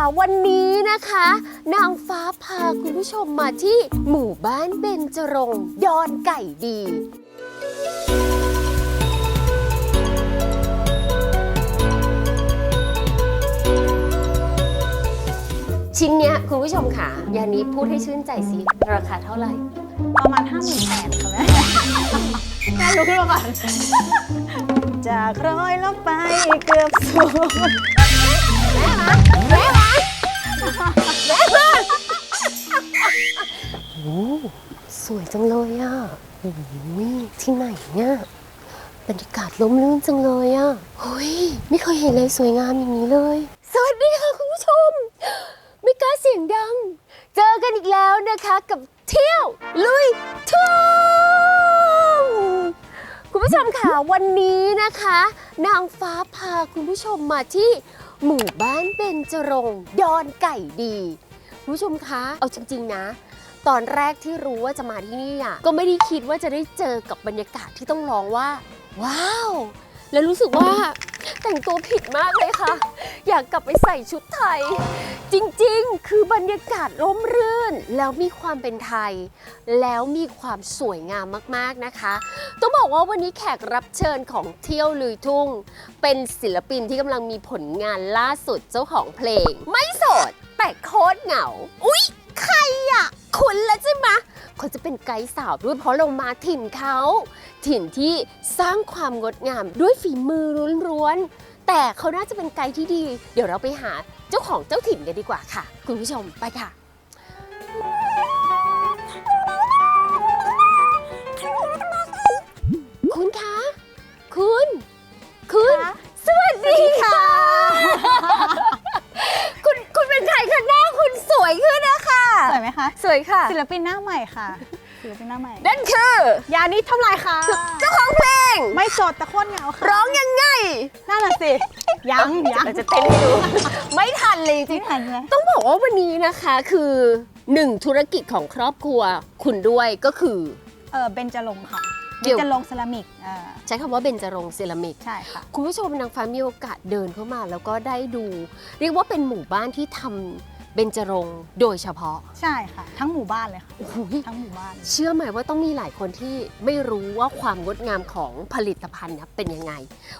ค่ะวันนี้นะคะ นางฟ้าพาคุณผู้ชมมาที่หมู่บ้านเบญจรงค์ดอนไก่ดี ชิ้นเนี้ยคุณผู้ชมค่ะยานี้พูดให้ชื่นใจสิ ราคาเท่าไหร่ ประมาณห้าหมื่นแปดค่ะแม่แม่ลุกขึ้นมาก่อนจากร้อยแล้วไปเกือบศูนย์ แม่มาแม่มา โอ้สวยจังเลยอะโอ้ยที่ไหนเนี่ยบรรยากาศล้มลื่นจังเลยอะเฮ้ยไม่เคยเห็นอะไรสวยงามอย่างนี้เลย สวัสดีค่ะคุณผู้ชม ไม่กล้าเสียงดัง เจอกันอีกแล้วนะคะกับเที่ยวลุยทุ่งคุณผู้ชมค่ะวันนี้นะคะ นางฟ้าพาคุณผู้ชมมาที่ หมู่บ้านเบญจรงค์ดอนไก่ดีคุณผู้ชมคะ เอาจริง ๆ นะ ตอนแรกที่รู้ว่าจะมาที่นี่อะก็ไม่ได้คิดว่าจะได้เจอกับบรรยากาศที่ต้องร้องว่า ว้าว แล้วรู้สึกว่า แต่งตัวผิดมากเลยค่ะ อยากกลับไปใส่ชุดไทย จริงๆ คือบรรยากาศร่มรื่น แล้วมีความเป็นไทย แล้วมีความสวยงามมากๆนะคะ ต้องบอกว่าวันนี้แขกรับเชิญของเที่ยวลุยทุ่ง เป็นศิลปินที่กำลังมีผลงานล่าสุดเจ้าของเพลง ไม่โสด แต่โคตรเหงา อุ๊ย ใครอะคุณและใช่ไหม เขาจะเป็นไกด์สาวด้วยเพราะเรามาถิ่นเขา ถิ่นที่สร้างความงดงามด้วยฝีมือล้วนๆ แต่เขาน่าจะเป็นไกด์ที่ดี เดี๋ยวเราไปหาเจ้าของเจ้าถิ่นกันดีกว่าค่ะ คุณผู้ชมไปค่ะคุณคะ คุณ คุณ สวัสดีค่ะ คุณ คุณเป็นใครคะหน้าคุณสวยขึ้นนะคะส วยไหมคะ สวยค่ะ ศิลปินหน้าใหม่ค่ะ ศิลปินหน้าใหม่ นั่นคือยานี้เท่าไหร่คะเจ้าของเพลง ไม่โสดแต่โคตรเหงาค่ะร้องยังไงนั่นน่ะสิ ยังยังเราจะเต้นให้ดูไม่ทันเลยจริที่งทันเลยๆต้องบอกว่าวันนี้นะคะคือหนึ่งธุรกิจของครอบครัวคุณด้วยก็คือ เออเบนจรงค์ค่ะเกี่เบยวนจรงค์เซรามิกอ่าใช้คำว่าเบญจรงค์เซรามิก ใช่ค่ะ คุณผู้ชมนางฟ้ามีโอกาสเดินเข้ามา แล้วก็ได้ดู เรียกว่าเป็นหมู่บ้านที่ทำ เบญจรงค์โดยเฉพาะ ใช่ค่ะ ทั้งหมู่บ้านเลยค่ะ โอ้โห ทั้งหมู่บ้าน เชื่อไหมว่าต้องมีหลายคนที่ไม่รู้ว่าความงดงามของผลิตภัณฑ์เนะเป็นยังไง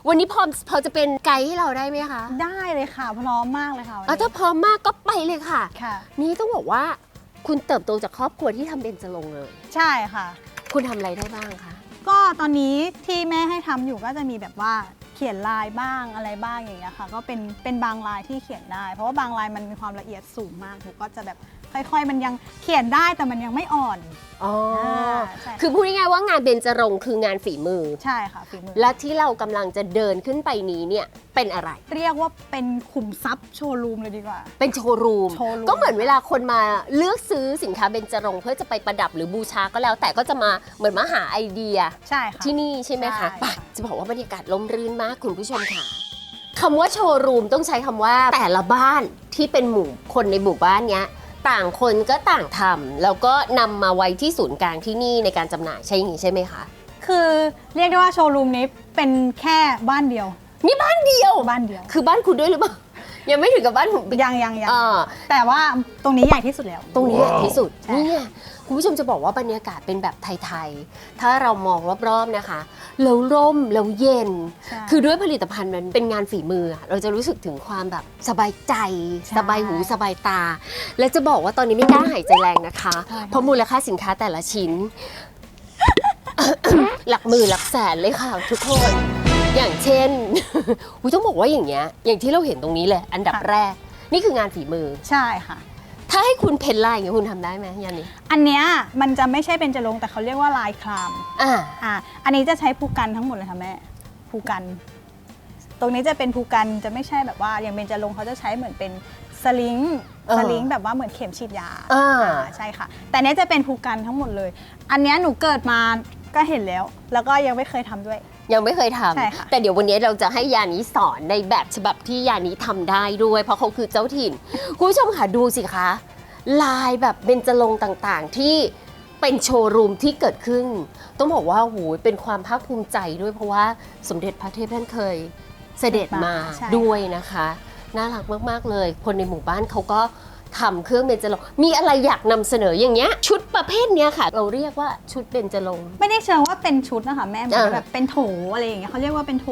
วันนี้พอพอจะเป็นไกด์ให้เราได้ไหมคะได้เลยค่ะ พร้อมมากเลยค่ะวันอะนี้ถ้าพร้อมมากก็ไปเลยค่ะ ค่ะ นี่ต้องบอกว่าคุณเติบโตจากครอบครัวที่ทำเบญจรงค์เลย ใช่ค่ะ คุณทำอะไรได้บ้างคะ ก็ตอนนี้ที่แม่ให้ทำอยู่ก็จะมีแบบว่า เขียนลายบ้างอะไรบ้างอย่างเงี้ยค่ะ ก็เป็นเป็นบางลายที่เขียนได้ เพราะว่าบางลายมันมีความละเอียดสูงมากหนูก็จะแบบ ค่อยๆ มันยังเขียนได้แต่มันยังไม่อ่อนอ๋ออ่าใช่คือพูดง่ายๆว่างานเบญจรงค์คืองานฝีมือ ใช่ค่ะฝีมือ และที่เรากำลังจะเดินขึ้นไปนี้เนี่ยเป็นอะไร เรียกว่าเป็นขุมทรัพย์โชว์รูมเลยดีกว่า เป็นโชว์รูม โชว์รูม ก็เหมือนเวลาคนมาเลือกซื้อสินค้าเบญจรงค์เพื่อจะไปประดับหรือบูชาก็แล้ว แต่ก็จะมาเหมือนมาหาไอเดีย ใช่ค่ะ ที่นี่ใช่ไหมคะใช่ ไปค่ะจะบอกว่าบรรยากาศลมรื่นมากคุณผู้ชมค่ะคำว่าโชว์รูมต้องใช้คำว่าแต่ละบ้านที่เป็นหมู่คนในหมู่บ้านเนี้ย ต่างคนก็ต่างทำแล้วก็นำมาไว้ที่ศูนย์กลางที่นี่ในการจำหน่ายใช่อย่างนี้ใช่ไหมคะ คือเรียกได้ว่าโชว์รูมนี้เป็นแค่บ้านเดียว นี่บ้านเดียว บ้านเดียว คือบ้านคุณด้วยหรือเปล่า ยังไม่ถึงกับบ้านผมยังยังยังอ่าแต่ว่าตรงนี้ใหญ่ที่สุดแล้ว ตรงนี้ใหญ่ที่สุดใช่นี่ไง คุณผู้ชมจะบอกว่าบรรยากาศเป็นแบบไทยๆ ถ้าเรามองรอบๆนะคะแล้วร่มแล้วเย็น ใช่คือด้วยผลิตภัณฑ์มันเป็นงานฝีมืออะเราจะรู้สึกถึงความแบบสบายใจ ใช่สบายหูสบายตา และจะบอกว่าตอนนี้ไม่กล้าหายใจแรงนะคะ ใช่ เพราะมูลค่าสินค้าแต่ละชิ้น หลักหมื่นหลักแสนเลยค่ะทุกคน อย่างเช่น อุ๊ยต้องบอกว่าอย่างเงี้ย อย่างที่เราเห็นตรงนี้เลย อันดับแรก นี่คืองานฝีมือ ใช่ค่ะ ถ้าให้คุณเพ้นลายอย่างเงี้ยคุณทำได้ไหมยันนี้อันเนี้ยมันจะไม่ใช่เป็นจะลงค์แต่เขาเรียกว่าลายคลามอ่าอะอันนี้จะใช้ภูกันทั้งหมดเลยค่ะแม่ภูกัน ตรงนี้จะเป็นภูกันจะไม่ใช่แบบว่าอย่างเบญจรงค์เขาจะใช้เหมือนเป็นสลิงเออสลิงแบบว่าเหมือนเข็มฉีดยา อ่า อ่าใช่ค่ะ แต่เนี้ยจะเป็นภูกันทั้งหมดเลย อันเนี้ยหนูเกิดมาก็เห็นแล้ว แล้วก็ยังไม่เคยทำด้วย ยังไม่เคยทใช่ค่ะำแต่เดี๋ยววันนี้เราจะให้ยานี้สอนในแบบฉบับที่ยานี้ทำได้ด้วย เพราะเขาคือเจ้าถิ่น คุณผู้ชมค่ะดูสิคะ ลายแบบเบญจรงค์ต่างๆ ที่เป็นโชว์รูมที่เกิดขึ้น ต้องบอกว่าโอ้โหเป็นความภาคภูมิใจด้วยเพราะว่าสมเด็จพระเทพท่านเคยเสด็จมาใช่ ด้วยนะคะ น่ารักมาก ๆ เลย คนในหมู่บ้านเขาก็ ทำเครื่องเบญจรงค์มีอะไรอยากนำเสนออย่างเงี้ย ชุดประเภทเนี้ยค่ะ เราเรียกว่าชุดเบญจรงค์ไม่ได้เชิงว่าเป็นชุดนะคะแม่เหมือนอ่าแบบเป็นโถอะไรอย่างเงี้ยเขาเรียกว่าเป็นโถ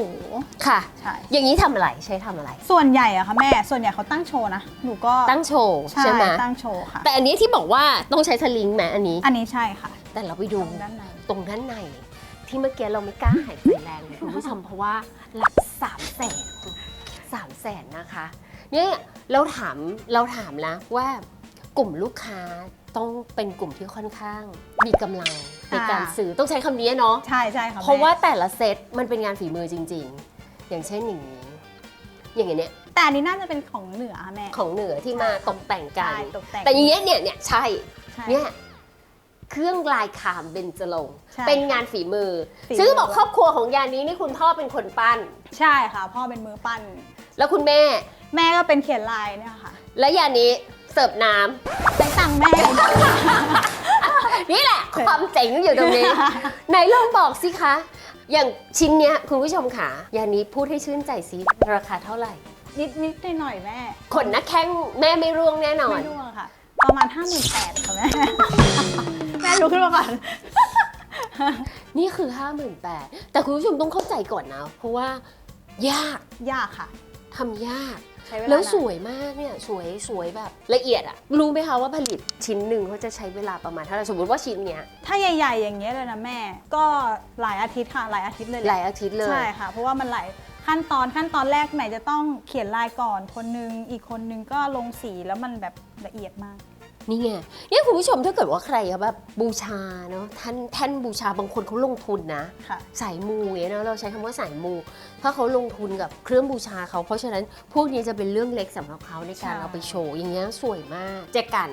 ค่ะ ใช่ อย่างนี้ทำอะไรใช้ทำอะไร ส่วนใหญ่อะค่ะแม่ส่วนใหญ่เขาตั้งโชว์นะหนูก็ตั้งโชว์ใช่ใช่ไหมตั้งโชว์ค่ะ แต่อันนี้ที่บอกว่าต้องใช้สลิงไหมอันนี้ อันนี้ใช่ค่ะแต่เราไปดู ตรงด้านในตรงด้านในที่เมื่อกี้เราไม่กล้าหายใจแรงเลยคุณผู้ชมเพราะว่าหลักสามแสนสามแสนนะคะ เนี่ย เราถามเราถามแล้วว่ากลุ่มลูกค้าต้องเป็นกลุ่มที่ค่อนข้าง มีกำลังในการซื้อต้องใช้คำนี้เนาะใช่ใช่ค่ะแม่เพราะว่าแต่ละเซตมันเป็นงานฝีมือจริง ๆ อย่างเช่นอย่างนี้ อย่างเงี้ยแต่อันนี้น่าจะเป็นของเหนือค่ะแม่ของเหนือที่มาตกแต่งกัน ใช่ตกแต่งแต่อย่างเงี้ยเนี่ยเนี่ยใช่ใช่ เนี่ยเครื่องลายขามเบญจรงค์ใช่เป็นงานฝีมือ ฝีมือ ซึ่งบอกครอบครัวของยานี้นี่คุณพ่อเป็นคนปั้น ใช่ค่ะ พ่อเป็นมือปั้น แล้วคุณแม่ แม่ก็เป็นเขียนลายเนี่ยค่ะและยานี้เสิร์ฟน้ำใช้ตังค์แม่นี่แหละ ความเจ๋งอยู่ตรงนี้ ไหนลองบอกสิคะ อย่างชิ้นเนี้ยคุณผู้ชมค่ะยานี้พูดให้ชื่นใจสิราคาเท่าไหร่ นิดนิดหน่อยๆแม่ขนนักแข้งแม่ไม่ร่วงแน่นอน ไม่ร่วงค่ะ ประมาณห้าหมื่นแปดค่ะแม่ แม่ลุกขึ้นมาก่อนนี่คือ 58,000แต่คุณผู้ชมต้องเข้าใจก่อนนะ เพราะว่ายากยากค่ะ ทำยาก ใช้เวลาแล้วนานสวยมากเนี่ยสวยสวยแบบละเอียดอะรู้ไหมคะว่าผลิตชิ้นหนึ่งเขาจะใช้เวลาประมาณเท่าไหร่สมมติว่าชิ้นเนี้ยถ้าใหญ่ ๆ อย่างเงี้ยเลยนะแม่ ก็หลายอาทิตย์ค่ะหลายอาทิตย์เลยแหหละลายอาทิตย์เลยใช่ค่ะ เพราะว่ามันหลายขั้นตอนขั้นตอนแรกไหนจะต้องเขียนลายก่อนคนนึงอีกคนนึงก็ลงสีแล้วมันแบบละเอียดมาก นี่ไงเนี่ยคุณผู้ชมถ้าเกิดว่าใครอะแบบบูชาเนาะท่านท่านบูชาบางคนเขาลงทุนนะ ค่ะ สายมูอย่างเงี้ยเนอะเราใช้คำว่าสายมู ถ้าเขาลงทุนกับเครื่องบูชาเขาเพราะฉะนั้นพวกนี้จะเป็นเรื่องเล็กสำหรับเขาในการใช่ เอาไปโชว์อย่างเงี้ยสวยมากแจกัน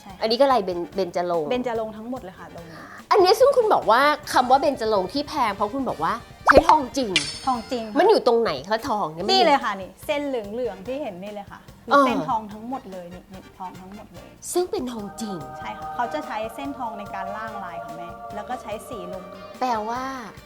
ใช่อันนี้ก็ลายเบนเบนจรงค์เบนจะลงทั้งหมดเลยค่ะตรงนี้อันเนี้ยซึ่งคุณบอกว่าคำว่าเบนจรงค์ที่แพงเพราะคุณบอกว่าใช้ทองจริง ทองจริงค่ะมันอยู่ตรงไหนคะทองเนี่ยมันี่อเลยค่ะนี่ เส้นเหลืองๆที่เห็นนี่เลยค่ะ คือเออเส้นทองทั้งหมดเลยนี่นี่ทองทั้งหมดเลย ซึ่งเป็นทองจริง ใช่ค่ะเขาจะใช้เส้นทองในการล่างลายค่ะแม่ แล้วก็ใช้สีลง แปลว่า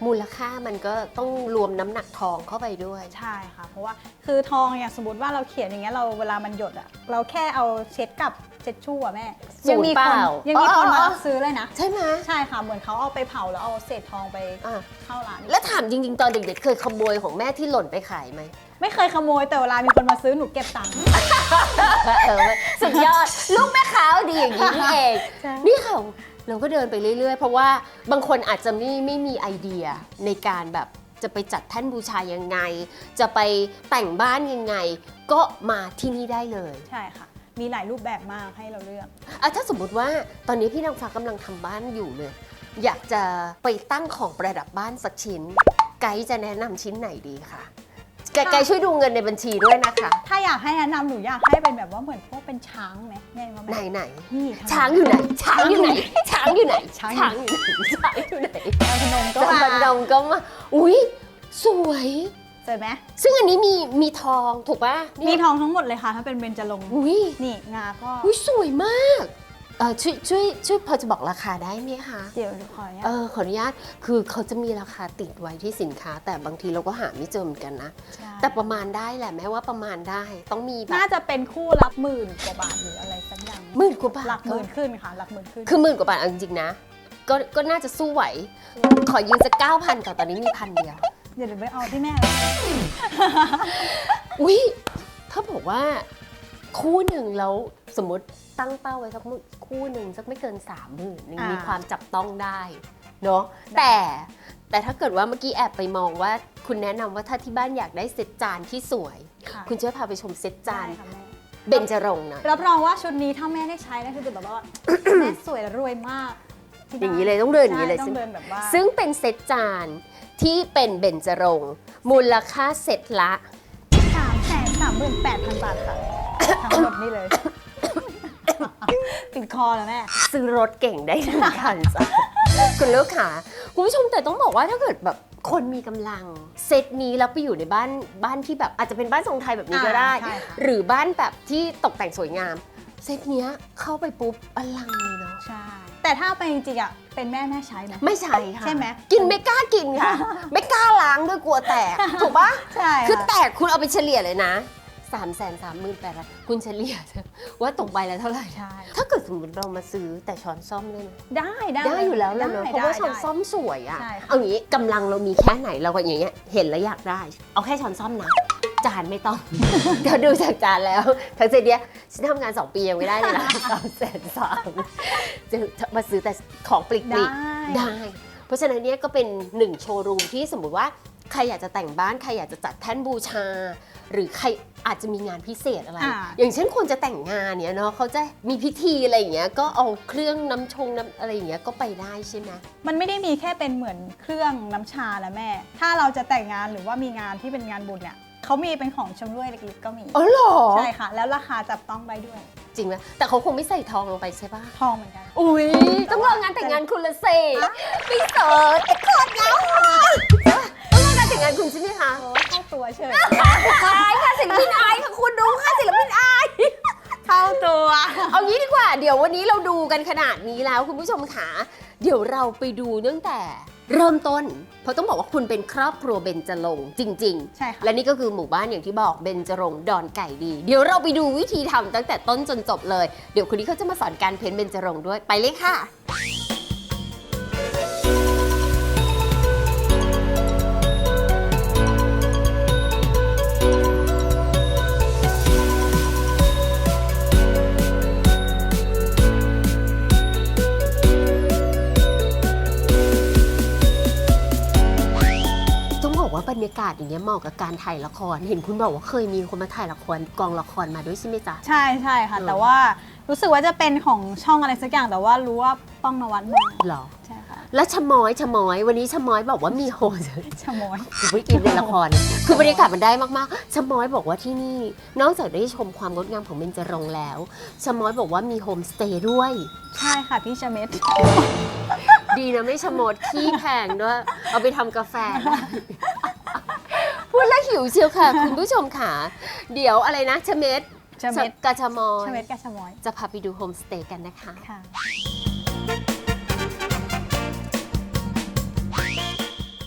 มูลค่ามันก็ต้องรวมน้ำหนักทองเข้าไปด้วย ใช่ค่ะ เพราะว่าคือทองอย่างสมมติว่าเราเขียนอย่างเงี้ยเราเวลามันหยดอะเราแค่เอาเช็ดกับเช็ดชู่อะแม่ศูยันย์มีเปคนล่ายังมีคนอ๋อมาอ๋อรับซื้อเลยนะ ใช่ไหม ใช่ค่ะเหมือนเขาเอาไปเผาแล้วเอาเศษทองไปอะ เข้าร้านแล้วถามจริง ๆ ตอนเด็กๆ เคยขโมยของแม่ที่หล่นไปขายไหม ไม่เคยขโมยแต่เวลามีคนมาซื้อหนูเก็บตังค์ เออสุดยอด ลูกแม่ค้าดีอย่างนี้นี่เอง ใช่ นี่ค่ะเราก็เดินไปเรื่อย ๆ เพราะว่าบางคนอาจจะไม่ไม่มีไอเดียในการแบบจะไปจัดแท่นบูชายังไง จะไปแต่งบ้านยังไง ก็มาที่นี่ได้เลย ใช่ค่ะ มีหลายรูปแบบมากให้เราเลือกอะถ้าสมมติว่าตอนนี้พี่นางฟ้ากำลังทำบ้านอยู่เลย อยากจะไปตั้งของประดับบ้านสักชิ้น ไกด์จะแนะนำชิ้นไหนดีคะไกด์ไกด์ช่วยดูเงินในบัญชีด้วยนะคะ ถ้าอยากให้แนะนำหนูอยากให้เป็นแบบว่าเหมือนพวกเป็นช้างไหมแม่ว่าไหนแม่ไหนนี่ช้างอยู่ไหน ช้างอยู่ไหน ช้างอยู่ไหน ช้างช้างอยู่ไหนช้างอยู่ไหนดาวพนมก็จำมาบันดงก็มา อุ้ยสวย สวยไหมซึ่งอันนี้มีมีทองถูกป่ะเนี่ยมีทองทั้งหมดเลยค่ะ ถ้าเป็นเบญจรงค์อุ้ยนี่งาก็อุ้ยสวยมากเออช่วยช่วยช่วยพอจะบอกราคาได้ไหมคะเดี๋ยวขออนุญาเอตอขออนุญาตคือเขาจะมีราคาติดไว้ที่สินค้า แต่บางทีเราก็หาไม่เจอเหมือนกันนะ ใช่ แต่ประมาณได้แหละแม้ว่าประมาณได้ต้องมีแบน่าบจะเป็นคู่ละหมื่นกว่าบาทหรืออะไรสักอย่างหมื่นกว่าบาทหลักหมื่นขึ้นค่ะ หลักหมื่นขึ้น คือหมื่นกว่าบาทเอาจริงๆนะ ก็ก็น่าจะสู้ไหว ขอยืมสักเก้าพันก่อนตอนนี้มีพันเดียว เดี๋ยวเดี๋ยวไปเอาที่แม่เลยอุ้ยถ้าบอกว่าคู่หนึ่งแล้วสมมติตั้งเป้าไว้สักคู่หนึ่งสักไม่เกินสามหมื่นมีความจับต้องได้เนาะแต่แต่ถ้าเกิดว่าเมื่อกี้แอบไปมองว่า คุณแนะนำว่าถ้าที่บ้านอยากได้เซตจานที่สวย ค่ะคุณช่วยพาไปชมเซตจานได้ค่ะแม่ เบญจรงค์หน่อยรับรองว่าชุดนี้ถ้าแม่ได้ใช้นะคือจะแบบว่า แม่สวยและรวยมากที่บ้อย่างนี้เลยต้องเดินอย่างนี้เลยใช่ต้ใช่องไหมเดินแบบว่าซึ่งเป็นเซตจาน ที่เป็นเบญจรงค์มูลค่าเซตละ สามแสนสามหมื่นแปดพันบาทค่ะ ทั้งหมดนี่เลย ติดคอแล้วแม่ ซื้อรถเก่งได้หนึ่งคันจ้ะ คุณลูกค้าคุณผู้ชมแต่ต้องบอกว่าถ้าเกิดแบบคนมีกำลัง เซตนี้แล้วไปอยู่ในบ้านบ้านที่แบบอาจจะเป็นบ้านทรงไทยแบบนี้ก็ได้ อ่าใช่ค่ะ หรือบ้านแบบที่ตกแต่งสวยงาม เซตเนี้ยเข้าไปปุ๊บอลังเลยเนาะ ใช่ แต่ถ้าไปจริงๆอะเป็นแม่แม่ใช้ไหม ไม่ใช่ค่ะใช่ไหมกินไม่กล้ากินค่ะ ไม่กล้าล้างด้วยกลัวแตก ถูกปะใช่คือค่ะแตกคุณเอาไปเฉลี่ยเลยนะสามแสนสามหมื่นแปดคุณเฉลี่ยเถอะว่าตกใบละเท่าไหร่ใช่ถ้าเกิดสมมติเรามาซื้อแต่ช้อนซ่อมได้ไหมได้ได้ได้อยู่แล้วแหละเนอะได้เพราะว่าช้อนได้ซ่อมสวยอะใช่ค่ะเอางี้กำลังเรามีแค่ไหนเราก็อย่างเงี้ยเห็นแล้วอยากได้ เอาแค่ช้อนซ่อมนะ จานไม่ต้อง เดี๋ยวดูจากจานแล้วทั้งเจเดียฉันทำงาน 2 ปียังไม่ได้เลยนะสามแสนสามจะมาซื้อแต่ของปลีกๆได้ ได้ เพราะฉะนั้นเนี่ยก็เป็นหนึ่งโชว์รูมที่สมมติว่าใครอยากจะแต่งบ้าน ใครอยากจะจัดแท่นบูชา หรือใครอาจจะมีงานพิเศษอะไรอ่าอย่างเช่นคนจะแต่งงานเนี่ยเนาะเขาจะมีพิธีอะไรอย่างเงี้ยก็เอาเครื่องน้ำชงน้ำอะไรอย่างเงี้ยก็ไปได้ใช่ไหม มันไม่ได้มีแค่เป็นเหมือนเครื่องน้ำชาแล้วแม่ ถ้าเราจะแต่งงานหรือว่ามีงานที่เป็นงานบุญเนี่ย เขามีเป็นของชำร่วยเล็กๆก็มี อ๋อเหรอ ใช่ค่ะ แล้วราคาจับต้องได้ด้วย จริงไหมแต่เขาคงไม่ใส่ทองลงไปใช่ปะทองเหมือนกัน อุ้ยต้องรองานแต่งงานคุณละสิไม่เสิร์ชไอ้กอดเงาต้องรองานแต่งงานคุณใช่ไหมคะโอ้เข้าตัวเฉย อายค่ะศิลปินอายค่ะคุณดูค่ะศิลปินอาย เข้าตัว เอางี้ดีกว่า เดี๋ยววันนี้เราดูกันขนาดนี้แล้วคุณผู้ชมขาเดี๋ยวเราไปดูตั้งแต่ เริ่มต้น เพราะต้องบอกว่าคุณเป็นครอบครัวเบญจรงค์จริงใช่ค่ะๆและนี่ก็คือหมู่บ้านอย่างที่บอกเบญจรงค์ดอนไก่ดี เดี๋ยวเราไปดูวิธีทำตั้งแต่ต้นจนจบเลย เดี๋ยวคนนี้เขาจะมาสอนการเพ้นท์เบญจรงค์ด้วยไปเลยค่ะาบรรยากาศอย่างเงี้ยเหมาะกับการถ่ายละคร เห็นคุณบอกว่าเคยมีคนมาถ่ายละครกองละครมาด้วยใช่ไหมจ๊ะ ใช่ใช่ค่ะ เออ แต่ว่ารู้สึกว่าจะเป็นของช่องอะไรสักอย่างแต่ว่ารู้ว่าป้องนวัดมาหรอ ใช่ค่ะแล้วชะมอยชะมอย วันนี้ชะมอยบอกว่ามีโฮสชะมอยคือไม่กินในละคร คือบรรยากาศมันได้มากๆชะมอยบอกว่าที่นี่ นอกจากได้ชมความงดงามของเบญจรงค์แล้วชะมอยบอกว่ามีโฮมสเตย์ด้วย ใช่ค่ะพี่ชะเม็ด ดีนะไม่ชะมดขี้แพงด้วย เอาไปทำกาแฟได้ พูดแล้วหิวเชียวค่ะ คุณผู้ชมค่ะ เดี๋ยวอะไรนะชะเม็ดชะเม็ดกะชะมอยชะเม็ดกับชะมอยจะพาไปดูโฮมสเตย์กันนะคะ ค่ะ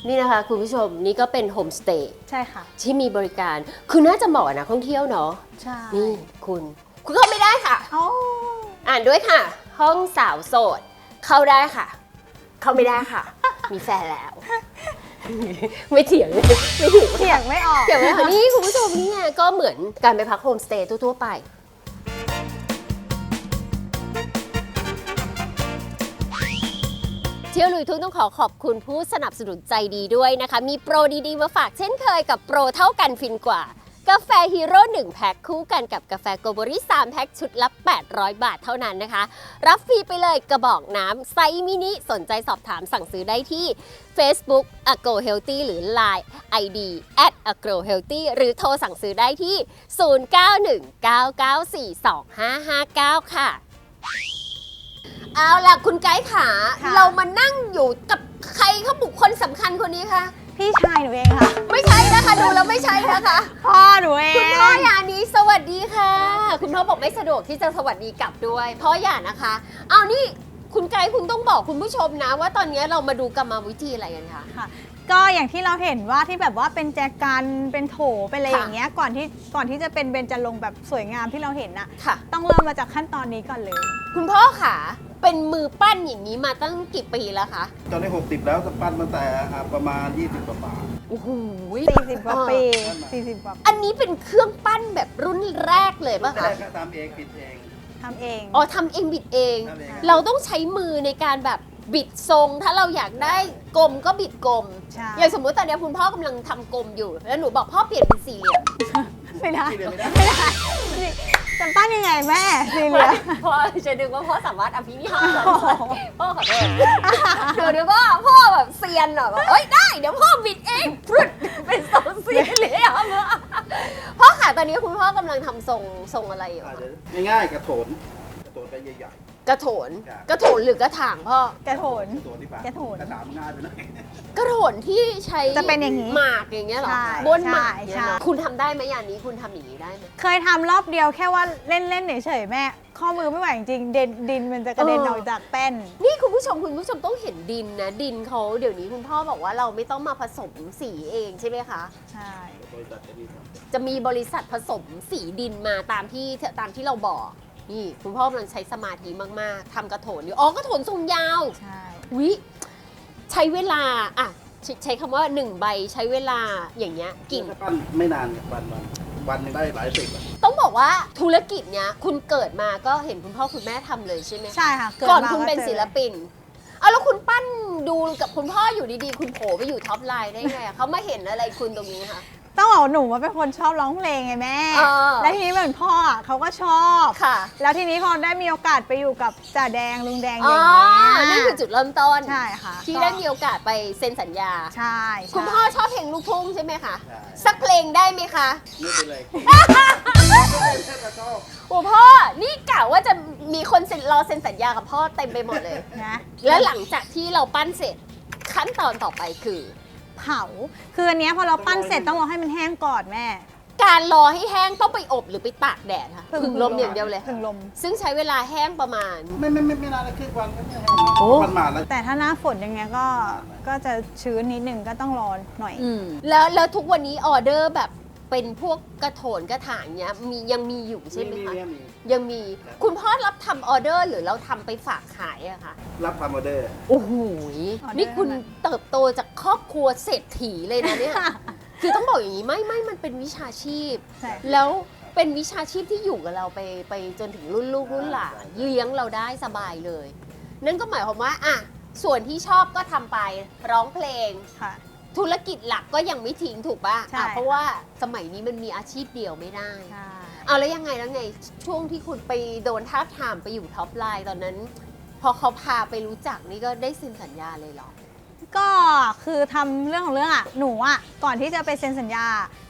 นี่นะคะคุณผู้ชมนี่ก็เป็นโฮมสเตย์ใช่ค่ะ ที่มีบริการ คือน่าจะเหมาะกับนักท่องเที่ยวเนาะ ใช่นี่คุณ คุณเข้าไม่ได้ค่ะโอ้อ่านด้วยค่ะ ห้องสาวโสด เข้าได้ค่ะ เข้าไม่ได้ค่ะ มีแฟนแล้ว ไม่เถียงเลยไม่เถียงเถียงไม่ออก เถียงเลยค่ะนี่คุณผู้ชมนี่ไงก็เหมือนการไปพักโฮมสเตย์ทั่วๆไป เที่ยวลุยทุ่งต้องขอขอบคุณผู้สนับสนุนใจดีด้วยนะคะ มีโปรดีๆมาฝากเช่นเคยกับโปรเท่ากันฟินกว่า กาแฟฮีโร่1แพ็คคู่กันกับกาแฟโกโบริ3แพ็คชุดละ 800 บาทเท่านั้นนะคะ รับฟรีไปเลยกระบอกน้ำไซส์มินิสนใจสอบถามสั่งซื้อได้ที่ Facebook a g r o Healthy หรือ Line ID at a g r o Healthy หรือโทรสั่งซื้อได้ที่ 0919942559 ค่ะ เอาล่ะคุณไกด์ขาค่ะเรามานั่งอยู่กับใครเขาบุคคลสำคัญคนนี้คะ พี่ชายหนูเองค่ะ ไม่ใช่นะคะดูแล้วไม่ใช่นะคะพ่อหนูเองคุณพ่อหยานี้สวัสดีค่ะ คุณพ่อบอกไม่สะดวกที่จะสวัสดีกลับด้วยพ่อหยานะคะเอานี่คุณไกด์คุณต้องบอกคุณผู้ชมนะ ว่าตอนนี้เรามาดูกรรมวิธีอะไรกันคะ ค่ะ ก็อย่างที่เราเห็นว่าที่แบบว่าเป็นแจกันเป็นโถเป็นอะไรค่ะอย่างเงี้ยก่อนที่ก่อนที่จะเป็นเบญจรงค์แบบสวยงามที่เราเห็นน่ะค่ะ ต้องเริ่มมาจากขั้นตอนนี้ก่อนเลย คุณพ่อค่ะ เป็นมือปั้นอย่างนี้มาตั้งกี่ปีแล้วคะ ตอนนี้ 60 แล้วสปั้นตั้งแต่อ่าประมาณ 20กว่าบาทโอ้โห40กว่าปี40กว่าอันนี้เป็นเครื่องปั้นแบบรุ่นแรกเลยป่ะแต่คะแรกก็ทำเองปิดเอง ทำเอง อ๋อทำเองบิดเอง ทำเอง เราต้องใช้มือในการแบบบิดทรง ถ้าเราอยากได้กลมก็บิดกลม ใช่ อย่างสมมุติตอนเนี้ยคุณพ่อกำลังทำกลมอยู่ แล้วหนูบอกพ่อเปลี่ยนเป็นสี่เหลี่ยมไม่ได้ ที่เดียวไม่ได้ ไม่ได้ จำตั้งยังไงแม่สี่เหลี่ยมพ่อจะนึกว่าพ่อสามารถอภินิหารได้พ่อขอโทษเดี๋ยวเดี๋ยวว่าพ่อแบบเซียนเหรอแบบเอ้ยได้ เดี๋ยวพ่อบิดเองพรึดเป็นทรงสี่เหลี่ยมพ่อค่ะตอนนี้คุณพ่อกำลังทำทรงทรงอะไรอยู่อาจจะง่ายๆกระโถนระโดดไปใหญ่กระโถนครับกระโถนหรือกระถางพ่อ กระโถนๆกระโดดที่ปากกระโถน กระถางง่ายไปหน่อย กระโถนที่ใช้จะเป็นอย่างนี้หมากอย่างเงี้ยเหรอใช่บนหมากเนี่ยใช่เหรอใช่คุณทำได้ไหมอย่างนี้คุณทำอย่างนี้ได้ไหม เคยทำรอบเดียวแค่ว่าเล่นเล่นๆเฉยๆแม่ ข้อมือไม่ไหวจริงๆเดนดินมันจะกระเด็นเออ ออกจากแป้น นี่คุณผู้ชมคุณผู้ชมต้องเห็นดินนะ ดินเขาเดี๋ยวนี้คุณพ่อบอกว่าเราไม่ต้องมาผสมสีเองใช่ไหมคะ ใช่บริษัทจะมีครับจะมีบริษัทผสมสีดินมาตามที่ตามที่เราบอก นี่คุณพ่อกำลังใช้สมาธิมาก ๆทำกระโถนอยู่อ๋อกระโถนทรงยาว ใช่ วิ ใช้เวลาอะใช้ใช้คำว่าหนึ่งใบใช้เวลาอย่างเงี้ยกี่ถ้าปั้นไม่นานเนี่ยวันวันวันหนึงได้หลายสิบอะต้องบอกว่าธุรกิจเนี้ยคุณเกิดมาก็เห็นคุณพ่อคุณแม่ทำเลยใช่ไหมคะใช่ค่ะกิดก่อนมาคุณเป็นจอศิลปินเอาแล้วคุณปั้นดูกับคุณพ่ออยู่ดีๆ คุณโผล่ไปอยู่ท็อปไลน์ได้ไงอะเขามาเห็นอะไรคุณตรงนี้คะ ต้องบอกว่าหนูว่าเป็นคนชอบร้องเพลงไงแม่ เออ แล้วทีนี้เหมือนพ่ออะเขาก็ชอบ ค่ะแล้วทีนี้พอได้มีโอกาสไปอยู่กับจ่าแดงลุงแดงออ๋อย่างเงี้ยนี่คือจุดเริ่มต้น ใช่ค่ะที่ก็ได้มีโอกาสไปเซ็นสัญญา ใช่ใช่คุณพ่อชอบเพลงลูกทุ่งใช่ไหมคะ ใช่ สักเพลงได้ไหมคะ ไม่เป็นไรไม่เป็นไรชอบโอ้พ่อ นี่กะว่าจะมีคนเซ็นรอเซ็นสัญญากับพ่อเต็มไปหมดเลย นะ แล้วหลังจากที่เราปั้นเสร็จขั้นตอนต่อไปคือ เผา คืออันเนี้ยพอเราปั้นเสร็จต้องรอให้มันแห้งก่อนแม่ การรอให้แห้งต้องไปอบหรือไปตากแดดคะผึ่งลมอย่างเดียวเลยพึ่งลม ซึ่งใช้เวลาแห้งประมาณ ไม่ไม่ไม่ไม่นานเลยครึ่งวันก็ไม่โอ้ วันมาแล้วแต่ถ้าหน้าฝนยังไงก็ก็จะชื้นนิดนึงก็ต้องรอหน่อย แล้วแล้วทุกวันนี้ออเดอร์แบบ เป็นพวกกระโถนกระถางเนี้ยมียังมีอยู่ใช่ไหมคะมีมียังมีครับคุณพ่อรับทำออเดอร์หรือเราทำไปฝากขายอะคะรับทำออเดอร์ โอ้โหออเดอร์ นี่คุณเติบโตจากครอบครัวเศรษฐีเลยนะเนี่ย คือต้องบอกอย่างนี้ไม่ไม่มันเป็นวิชาชีพ ใช่ แล้วเป็นวิชาชีพที่อยู่กับเราไปไปจนถึงรุ่นลูกรุ่นหลานเลี้ยงเราได้สบายเลย นั่นก็หมายความว่าอะส่วนที่ชอบก็ทำไปร้องเพลง ค่ะ ธุรกิจหลักก็ยังไม่ทิ้งถูกปะใช่อะเพราะว่าสมัยนี้มันมีอาชีพเดียวไม่ได้ ใช่เอาแล้วยังไงแล้วไงช่วงที่คุณไปโดนท้าบทามไปอยู่ท็อปไลน์ตอนนั้น พอเขาพาไปรู้จักนี่ก็ได้เซ็นสัญญาเลยเหรอ ก็คือทำเรื่องของเรื่องอะหนูอะก่อนที่จะไปเซ็นสัญญา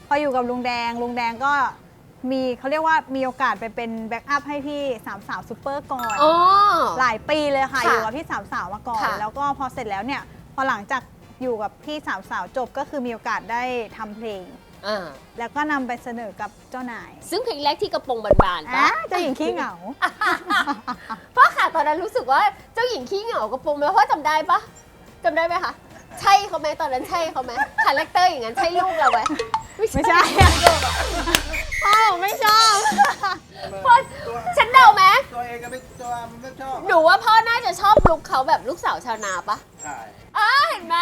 พออยู่กับลุงแดง ลุงแดงก็มีเขาเรียกว่ามีโอกาสไปเป็นแบ็กอัพให้พี่สามสาวซูเปอร์ก่อนอ๋อหลายปีเลยค่ะ ค่ะอยู่กับพี่สามสาวมาก่อน ค่ะแล้วก็พอเสร็จแล้วเนี่ย พอหลังจาก อยู่กับพี่สามสาวจบก็คือมีโอกาสได้ทำเพลง อ่าแล้วก็นำไปเสนอกับเจ้านายซึ่งเพลงแรกที่กระโปรงบานๆอะปะเจ้าหญิงขี้เหงา พ่อค่ะตอนนั้นรู้สึกว่าเจ้าหญิงขี้เหงากระโปรงแล้วพ่อจำได้ปะจำได้ไหมคะ ใช่เขาไหมตอนนั้นใช่เขาไหมคาแรคเตอร์อย่างนั้นใช่ลูกเราไหมไม่ใช่อะพ่อบอกไม่ชอบพ่อฉันเดาไหมตัวเองก็ไม่ตัวมันไม่ชอบหนูว่าพ่อน่าจะชอบลุคเขาแบบลูกสาวชาวนาปะใช่อ้าเห็นไหม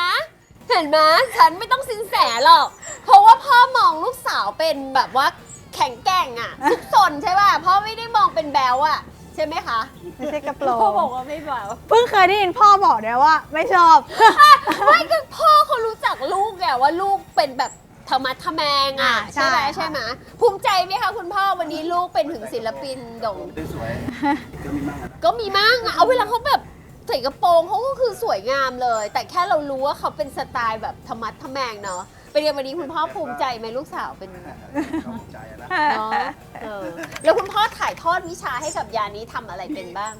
เห็นไหมฉันไม่ต้องสินแสหรอก เพราะว่าพ่อมองลูกสาวเป็นแบบว่าแข็งแกร่งอะทุกซนใช่ป่ะพ่อไม่ได้มองเป็นแบลอะใช่ไหมคะไม่ใช่กระโปรพ่อบอกว่าไม่แบลเพิ่งเคยได้ยินพ่อบอกเนี่ยว่า ไม่ชอบ ไม่คือพ่อเขารู้จักลูกไงว่าลูกเป็นแบบธรรมะทะแมงอะอ่าใช่ไหมใช่ค่ะใช่ไหมภูมิใจไหมคะคุณพ่อวันนี้ลูกเป็นถึงศิลปินโด่งสวยๆก็มีมากนะก็มีมั่งอะเอาเวลาเขาแบบใส่กระโปรงเขาก็คือสวยงามเลย แต่แค่เรารู้ว่าเขาเป็นสไตล์แบบธรรมะทะแมงเนาะ เป็นยังวันนี้คุณพ่อภูมิใจไหมลูกสาวเป็นเขาภูมิใจอะนะเนาะเออแล้วคุณพ่อถ่ายทอดวิชาให้กับยานี้ทำอะไรเป็นบ้าง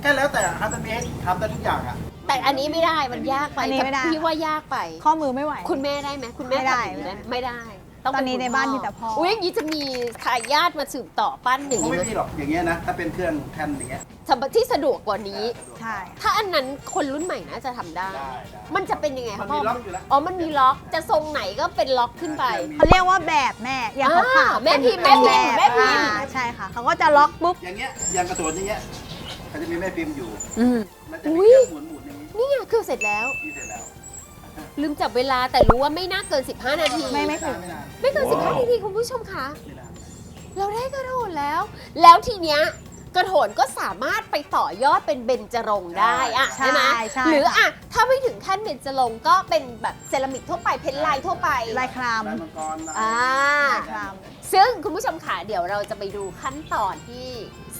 แค่แล้วแต่ครับจะมีให้ทำได้ทุกอย่างอะแต่อันนี้ไม่ได้มันยากไปอันนี้ไม่ได้ พี่ว่ายากไป ข้อมือไม่ไหว คุณแม่ได้ไหมคุณแม่ไม่ได้ ทำอย่างนี้ได้ ไม่ได้ง ตอนนี้เป็ในคุณบ้านมีแต่พ่ออุ๊อุ้ยอย่างนี้จะมีทายาทมาสืบต่อปั้นอย่างคงนี้ไม่ไหมมีหรอกอย่างเงี้ยนะถ้าเป็นเครื่องแท่นอย่างเงี้ยสำหรับที่สะดวกกว่านี้ ใช่ ถ้าอันนั้นคนรุ่นใหม่น่าจะทำได้ ได้ได้ มันจะเป็นยังไงมัคะนพ่มีอล็อกอยู่แล้ว อ๋อมันมีล็อกจะทรงไหนก็เป็นล็อกขึ้นไป เขาเรียกว่าแบบแม่อย่างขาวอ่าๆแม่พิมพ์เป็นแม่พิมพ์บบแม่พิมพ์ อ่าใช่ค่ะ เขาก็จะล็อกปุ๊บ อย่างเงี้ยอย่างกระโถนอย่างเงี้ยเขาจะมีแม่พิมพ์อยู่ อืม มันจะอุ๊มียเครื่องหมุนหมุนๆอย่างนี้นี่ไงคือเสร็จแล้ว นี่เสร็จแล้ว ลืมจับเวลาแต่รู้ว่าไม่น่าเกิน 15 นาที ไม่ไม่ถึง ไม่นานไม่เกิน 15 นาทีคุณผู้ชมคะไม่นานเราได้กระโถนแล้ว แล้วทีเนี้ยกระโถนก็สามารถไปต่อยอดเป็นเบญจรงค์ได้อะใช่ใช่ไหมใช่ หรือค่ะอะถ้าไม่ถึงขั้นเบญจรงค์ก็เป็นแบบเซรามิกทั่วไปเพ้นท์ลายทั่วไปลายครามลายมังกรลายอ่า ลายคราม ซึ่งคุณผู้ชมค่ะเดี๋ยวเราจะไปดูขั้นตอนที่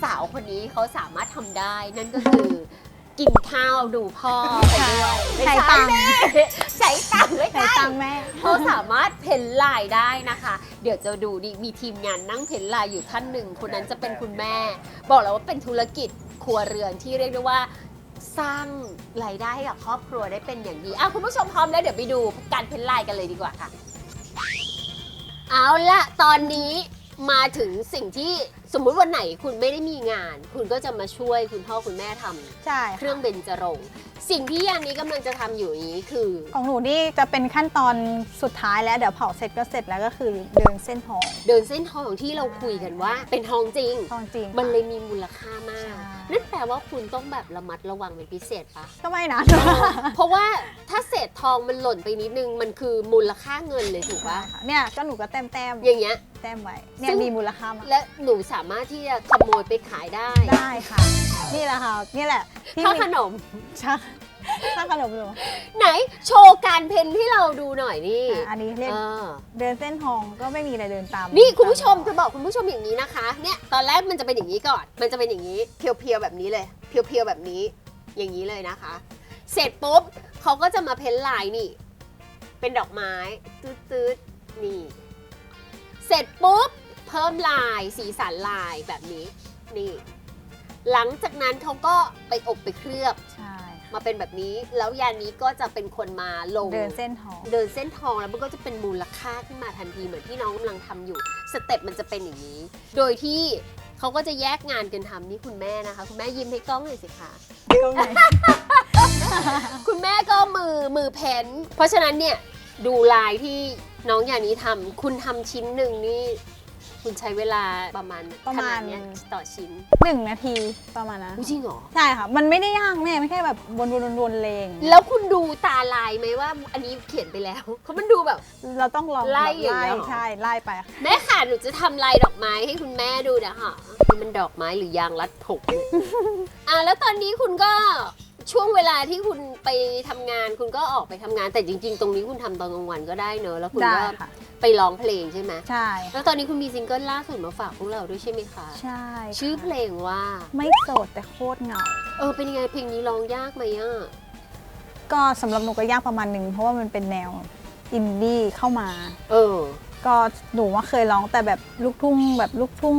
สาวคนนี้เขาสามารถทำได้ นั่นก็คือ กินข้าวดูพ่อไปด้วยไม่ใช้ตังค์ใช้ตังค์ ไม่ใช้ใช่ตังค์แม่ เขาสามารถเพ้นลายได้นะคะ เดี๋ยวจะดูดิมีทีมงานนั่งเพ้นลายอยู่ท่านหนึ่ง คนนั้นจะเป็นคุณแม่ บอกแล้วว่าเป็นธุรกิจครัวเรือนที่เรียกได้ว่า สร้างรายได้ให้กับครอบครัวได้เป็นอย่างดีอะคุณผู้ชมพร้อมแล้วเดี๋ยวไปดูการเพ้นลายกันเลยดีกว่าค่ะ เอาละตอนนี้มาถึงสิ่งที่ สมมุติวันไหนคุณไม่ได้มีงาน คุณก็จะมาช่วยคุณพ่อคุณแม่ทำใช่เครื่องเบญจรงค์สิ่งที่ยานนี้กำลังจะทำอยู่นี้คือของหนูนี่จะเป็นขั้นตอนสุดท้ายแล้วเดี๋ยวเผาเสร็จก็เสร็จแล้วก็คือเดินเส้นทองเดินเส้นทองที่เราคุยกันว่า เป็นทองจริง ทองจริงมันเลยมีมูลค่ามาก ใช่ นั่นแปลว่าคุณต้องแบบระมัดระวังเป็นพิเศษปะ ก็ไม่นะ เพราะว่าถ้าเศษทองมันหล่นไปนิดนึง มันคือมูลค่าเงินเลยถูกปะเนี่ยก็หนูก็แต้มแต้มอย่างเงี้ย แต้มไว้ซึ่เนี่ยง มีมูลค่ามากและหนูสามารถที่จะขโมยไปขายได้ได้ค่ะ นี่แหละค่ะ นี่แหละที่ค่ามีขนม ใช่ ค่าขนมหนูไหนโชว์การเพ้นที่เราดูหน่อยนี่อะอันนี้เรียกเออ เดินเส้นทองก็ไม่มีอะไรเดินตามนี่คุณผู้ชมตาจะบอกคุณผู้ชมอย่างนี้นะคะ เนี่ยตอนแรกมันจะเป็นอย่างนี้ก่อน มันจะเป็นอย่างนี้เพียวๆแบบนี้เลย เพียวๆแบบนี้ อย่างนี้เลยนะคะ เสร็จปุ๊บเขาก็จะมาเพ้นลายนี่ เป็นดอกไม้ตืดๆนี่ เสร็จปุ๊บเพิ่มลายสีสันลายแบบนี้นี่ หลังจากนั้นเขาก็ไปอบไปเคลือบ ใช่ มาเป็นแบบนี้ แล้วยานนี้ก็จะเป็นคนมาลง เดินเส้นทอง เดินเส้นทองแล้วมันก็จะเป็นมูลค่าขึ้นมาทันทีเหมือนที่น้องกำลังทำอยู่ สเต็ปมันจะเป็นอย่างนี้ โดยที่เขาก็จะแยกงานกันทำนี่คุณแม่นะคะ คุณแม่ยิ้มให้กล้องหน่อยสิคะ ตรงไหน คุณแม่ก็มือมือเพ้นท์เพราะฉะนั้นเนี่ยดูลายที่น้องอย่างนี้ทำคุณทำชิ้นหนึ่งนี่ คุณใช้เวลาประมาณประมาณขนดเนี้ยต่อชิ้นหนึ่งนาทีประมาณนั้นอุ๊ยจริงเหรอ ใช่ค่ะ มันไม่ได้ยากแม่ไม่แค่แบบวนๆๆๆเลงแล้วคุณดูตาลายไหมว่า อันนี้เขียนไปแล้ว เพราะมันดูแบบ เราต้องลองไล่แบบอย่างเงี้ยเหรอ ใช่ไล่ไปแม่ค่ะหนูจะทำลายดอกไม้ให้คุณแม่ดูนะคะนี่มันดอกไม้หรือยางรัดผมเนี่ยอะแล้วตอนนี้คุณก็ ช่วงเวลาที่คุณไปทำงานคุณก็ออกไปทำงานแต่จริง ๆ ตรงนี้คุณทำตอนกลางวันก็ได้เนอะแล้วคุณได้ก็ค่ะ ไปร้องเพลงใช่ไหมใช่แล้วตอนนี้คุณมีซิงเกิลล่าสุดมาฝากพวกเราด้วยใช่ไหมคะใช่ค่ะชื่อเพลงว่า ไม่โสดแต่โคตรเหงา เออเป็นยังไงเพลงนี้ร้องยากไหมอะก็สำหรับหนูก็ยากประมาณหนึ่งเพราะว่ามันเป็นแนวอินดี้เข้ามา เออ ก็หนูว่าเคยร้องแต่แบบลูกทุ่งแบบลูกทุ่ง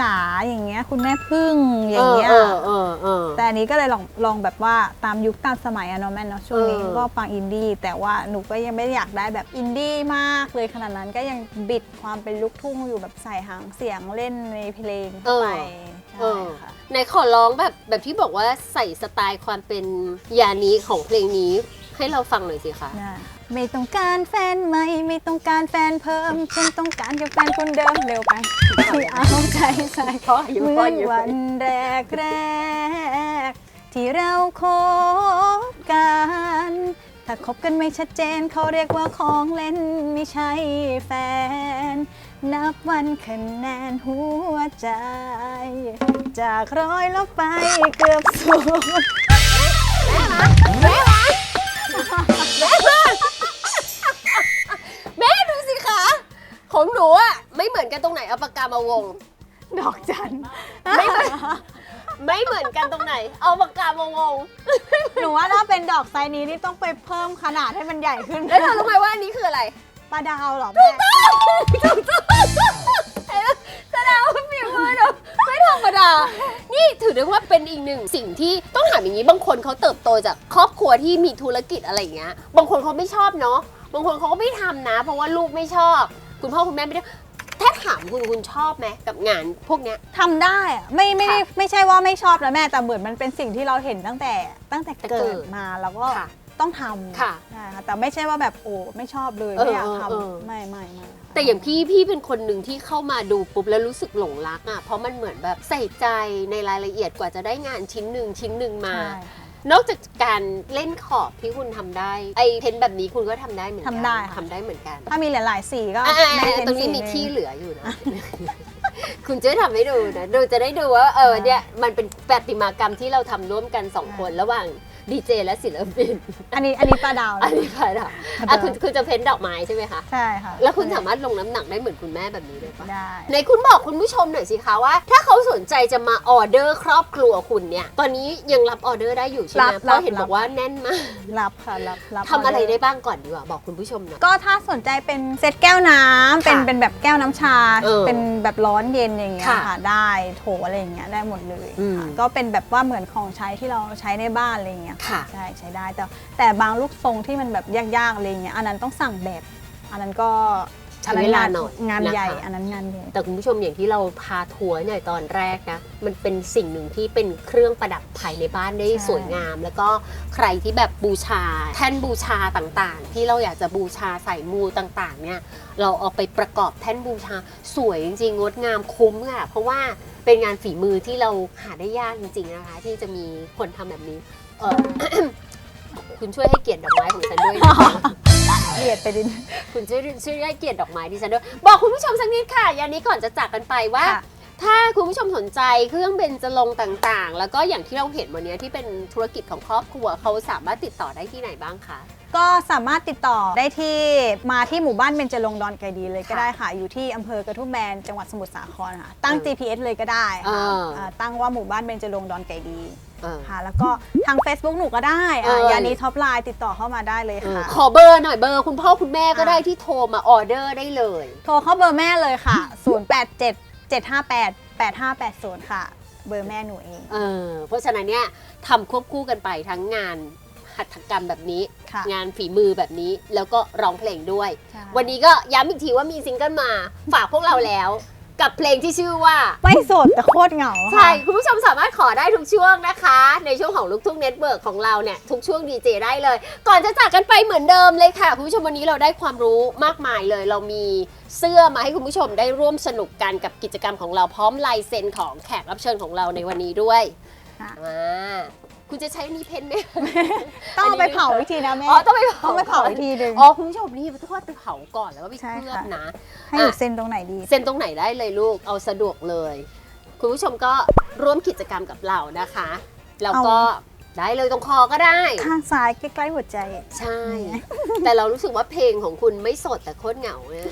จ๋าๆอย่างเงี้ย คุณแม่พึ่งอย่างเงี้ยเออเออเออแต่อันนี้ก็เลยลองลองแบบว่าตามยุคตามสมัยอะเนาะแม่เนาะช่วงนี้เออก็ฟังอินดี้แต่ว่าหนูก็ยังไม่ได้อยากได้แบบอินดี้มากเลยขนาดนั้นก็ยังบิดความเป็นลูกทุ่งอยู่แบบใส่หางเสียงเล่นในเพลงเข้าไปเอใช่อค่ะไหนขอร้องแบบแบบที่บอกว่าใส่สไตล์ความเป็นยานี้ของเพลงนี้ ให้เราฟังหน่อยสิคะนะไม่ต้องการแฟนใหม่ไม่ต้องการแฟนเพิ่มฉันต้องการกับแฟนคนเดิมเร็วไปที่เอาใจใส่เพราะอยู่เหมืเพราะอนอยู่วันแรกแรกๆที่เราคบกัน ถ้าคบกันไม่ชัดเจนเขาเรียกว่าของเล่นไม่ใช่แฟน นับวันคะแนนหัวใจ จากร้อยลบไปเกือบศูนย์แม่ ดูสิคะ ของหนูอะไม่เหมือนกันตรงไหนเอาปากกามาวง ดอกจัน ไม่เหมือน ไม่เหมือนกันตรงไหน เอาปากกามาวง หนูว่าถ้าเป็นดอกไซส์นี้นี่ต้องไปเพิ่มขนาดให้มันใหญ่ขึ้นแล้วเธอรู้ไหมว่าอันนี้คืออะไรปลาดาวเหรอแม่ ถูกต้องเห็นไหมแสดงว่าฝีมือหนูไม่ธ รรมดา นี่ถือได้ว่าเป็นอีกหนึ่งสิ่งที่ต้องถามอย่างนี้ บางคนเขาเติบโตจากครอบครัวที่มีธุรกิจอะไรอย่างเงี้ย บางคนเขาไม่ชอบเนาะ บางคนเขาก็ไม่ทำนะ เพราะว่าลูกไม่ชอบ คุณพ่อคุณแม่ไม่ได้ ถ้าถามคุณคุณชอบไหมกับงานพวกเนี้ย ทำได้อะไม่ไม่ได้ค่ะไม่ใช่ว่าไม่ชอบนะแม่แต่เหมือนมันเป็นสิ่งที่เราเห็นตั้งแต่ตั้งแต่แต่เกิเกิดดมาแล้วก็ค่ะ ต้องทำค่ะใช่ค่ะแต่ไม่ใช่ว่าแบบโอ้ไม่ชอบเลยเออไม่อยากเออเออ ทำไม่ไม่ไม่ค่ะ แต่อย่างพี่พี่เป็นคนหนึ่งที่เข้ามาดูปุ๊บแล้วรู้สึกหลงรักอะเพราะมันเหมือนแบบใส่ใจในรายละเอียดกว่าจะได้งานชิ้นหนึ่งชิ้นหนึ่งมา ใช่ค่ะ นอกจากการเล่นขอบที่คุณทำได้ไอเพ้นท์แบบนี้คุณก็ทำได้เหมือนกันทำได้ค่ะ ทำได้เหมือนกัน ถ้ามีหลายๆสีก็อ่าแม่เป็ตรงนี้สีมีหงที่เหลืออยู่นะ คุณจะทำให้ดูนะ ดูจะได้ดูว่า เอออ่าเนี่ยมันเป็นประติมากรรมที่เราทำร่วมกันสองคนระหว่าง ดีเจและศิลปิน อันนี้อันนี้ปลาดาวอันนี้ค่ะอะอะคุณคุณจะเพ้นดอกไม้ใช่ไหมคะ ใช่ค่ะแล้วคุณสามารถลงน้ำหนักได้เหมือนคุณแม่แบบนี้เลยปะได้ในคุณบอกคุณผู้ชมหน่อยสิคะว่า ถ้าเขาสนใจจะมาออเดอร์ครอบครัวคุณเนี่ย ตอนนี้ยังรับออเดอร์ได้อยู่ใช่ไหมรับเพราะเห็นรับ บอกว่าแน่นมากรับค่ะรับรับทำอะไรเดได้บ้างก่อนดีกว่าบอกคุณผู้ชมหน่อย ก็ถ้าสนใจเป็นเซตแก้วน้ำเป็นค่ะเป็นแบบแก้วน้ำชา เออเป็นแบบร้อนเย็นอย่างเงี้ยค่ะค่ะได้โถอะไรอย่างเงี้ยได้หมดเลยอืม ค่ะก็เป็นแบบว่าเหมือนของใช้ที่เราใช้ในบ้านอะไรอย่างเงี้ยค่ะ ใช่ใช้ได้ แต่แต่บางลูกทรงที่มันแบบยากๆอะไรอย่างเงี้ยอันนั้นต้องสั่งแบบ อันนั้นก็ใช้เวลาหน่อยงานนะคะใหญ่อันนั้นงานใหญ่ แต่คุณผู้ชมอย่างที่เราพาทัวร์ในตอนแรกนะมันเป็นสิ่งหนึ่งที่เป็นเครื่องประดับภายในบ้านได้ใช่ สวยงาม แล้วก็ใครที่แบบบูชา แท่นบูชาต่างๆ ที่เราอยากจะบูชาใส่มูต่างๆ เนี่ยเราเอาไปประกอบแท่นบูชาสวยจริงๆงดงามคุ้มค่ะเพราะว่าเป็นงานฝีมือที่เราหาได้ยากจริงๆนะคะ ที่จะมีคนทำแบบนี้ เออ คุณช่วยให้เกียรติดอกไม้ของฉันด้วยนะคะเบียดไปดิน คุณช่วยช่วยให้เกียรติดอกไม้ดิฉันด้วย บอกคุณผู้ชมสักนิดค่ะยานี้ก่อนจะจากกันไปว่า ค่ะ ถ้าคุณผู้ชมสนใจเครื่องเบญจรงค์ต่างๆ แล้วก็อย่างที่เราเห็นวันนี้ที่เป็นธุรกิจของครอบครัวเขาสามารถติดต่อได้ที่ไหนบ้างคะ ก็สามารถติดต่อได้ที่มาที่หมู่บ้านเบญจรงค์ดอนไกดีเลยก็ค่ะได้ค่ะ อยู่ที่อำเภอกระทุ่มแบนจังหวัดสมุทรสาครค่ะ ตั้ง เออ GPS เลยก็ได้ค่ะเอออ่าตั้งว่าหมู่บ้านเบญจรงค์ดอนไกดี เออ ค่ะ แล้วก็ทาง Facebook หนูก็ได้เออ ยานี้ท็อปไลน์ติดต่อเข้ามาได้เลยเออค่ะ ขอเบอร์หน่อยเบอร์คุณพ่อคุณแม่ก็ได้อะที่โทรมาออเดอร์ได้เลย โทรเข้าเบอร์แม่เลยค่ะ 087 758 8580 ค่ะ เบอร์แม่หนูเอง เออเพราะฉะนั้นเนี่ยทำควบคู่กันไปทั้งงานหัตถกรรมแบบนี้ ค่ะงานฝีมือแบบนี้แล้วก็ร้องเพลงด้วย ใช่วันนี้ก็ย้ำอีกทีว่ามีซิงเกิลมาฝากพวกเราแล้ว กับเพลงที่ชื่อว่า ไม่โสดแต่โคตรเหงาค่ะ ใช่ คุณผู้ชมสามารถขอได้ทุกช่วงนะคะ ในช่วงของลูกทุ่งเน็ตเวิร์กของเราเนี่ย ทุกช่วงดีเจได้เลย ก่อนจะจากกันไปเหมือนเดิมเลยค่ะ คุณผู้ชมวันนี้เราได้ความรู้มากมายเลย เรามีเสื้อมาให้คุณผู้ชมได้ร่วมสนุกกันกับกิจกรรมของเราพร้อมลายเซ็นของแขกรับเชิญของเราในวันนี้ด้วยค่ะ อ่า คุณจะใช้อันนี้เพนไหมต้องเอาไปเผาวิธีนะแม่อ๋อต้องไปเผาต้องไปเผาวิธีหนึ่งอ๋อคุณผู้ชมนี่ต้องไปเผาก่อนแล้วก็ไปใช่เคลือบค่ะนะให้หนูเซ็นตรงไหนดี เซ็นตรงไหนได้เลยลูกเอาสะดวกเลย คุณผู้ชมก็ร่วมกิจกรรมกับเรานะคะแล้วก็ได้เลยตรงคอก็ได้ ข้างซ้ายใกล้ๆหัวใจ ใช่ แต่เรารู้สึกว่าเพลงของคุณไม่สดแต่โคตรเหงาเนี่ย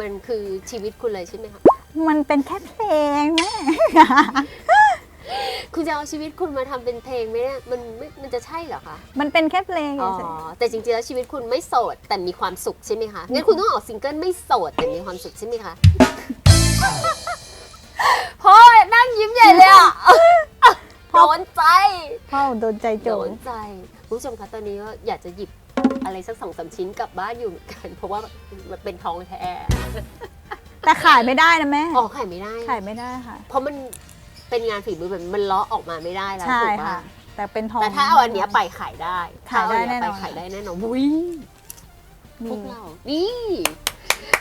มันคือชีวิตคุณเลยใช่ไหมคะมันเป็นแค่เพลงแม่ คุณจะเอาชีวิตคุณมาทำเป็นเพลงไหมเนี่ยมันไม่มันจะใช่เหรอคะมันเป็นแค่เพลงอ๋อเฉยแต่จริงๆแล้วชีวิตคุณไม่โสดแต่มีความสุขใช่ไหมคะงั้นคุณต้องออกซิงเกิลไม่โสดแต่มีความสุขใช่ไหมคะพ่อนั่งยิ้มใหญ่เลยอะโดนใจ ๆพ่อโดนใจโจโดรนใจคุณผู้ชมคะตอนนี้ก็อยากจะหยิบอะไรสักสองสามชิ้นกลับบ้านอยู่เหมือนกัน เพราะว่ามันเป็นทองแท้แต่ขายไม่ได้นะแม่อ๋อขายไม่ได้ ขายไม่ได้ค่ะ เพราะมัน เป็นงานฝีมือแบบมันเลาะออกมาไม่ได้แล้วใช่ถูกปะค่ะแต่เป็นทอง แต่ถ้าเอาอันเนี้ยไปขายได้ขายได้ถ้เอเนี้แน่นอนไปขายได้แน่นอนวุ้ยพวนี่กเรา นี่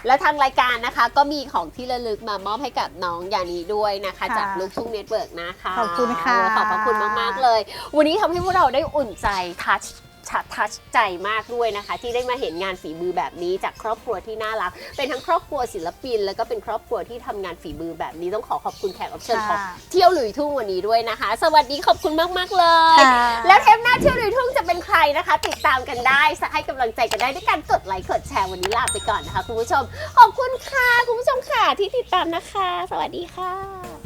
แล้วทางรายการนะคะ ก็มีของที่ระลึกมามอบให้กับน้องยานีด้วยนะคะ ค่ะจากลูกทุ่งเน็ตเวิร์กนะคะขอบคุณค่ะ ขอบพระคุณมาก ๆ เลย วันนี้ทำให้พวกเราได้อุ่นใจทัช ทัชใจมากด้วยนะคะ ที่ได้มาเห็นงานฝีมือแบบนี้จากครอบครัวที่น่ารัก เป็นทั้งครอบครัวศิลปิน แล้วก็เป็นครอบครัวที่ทำงานฝีมือแบบนี้ต้องขอขอบคุณแขกรับเชิญของค่ะเที่ยวหลุยทุ่งวันนี้ด้วยนะคะ สวัสดีขอบคุณมากๆเลยค่ะแล้วเทปหน้าเที่ยวหลุยทุ่งจะเป็นใครนะคะ ติดตามกันได้ให้กำลังใจกันได้ด้วยการกดไลค์กดแชร์วันนี้ลาไปก่อนนะคะคุณผู้ชมขอบคุณค่ะคุณผู้ชมค่ะที่ติดตามนะคะ สวัสดีค่ะ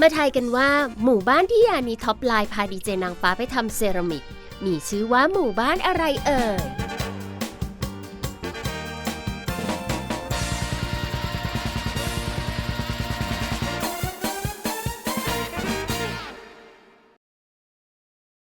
มาทายกันว่า หมู่บ้านที่ยานีท็อปไลน์พาดีเจนางฟ้าไปทำเซรามิก มีชื่อว่าหมู่บ้านอะไรเอ่ย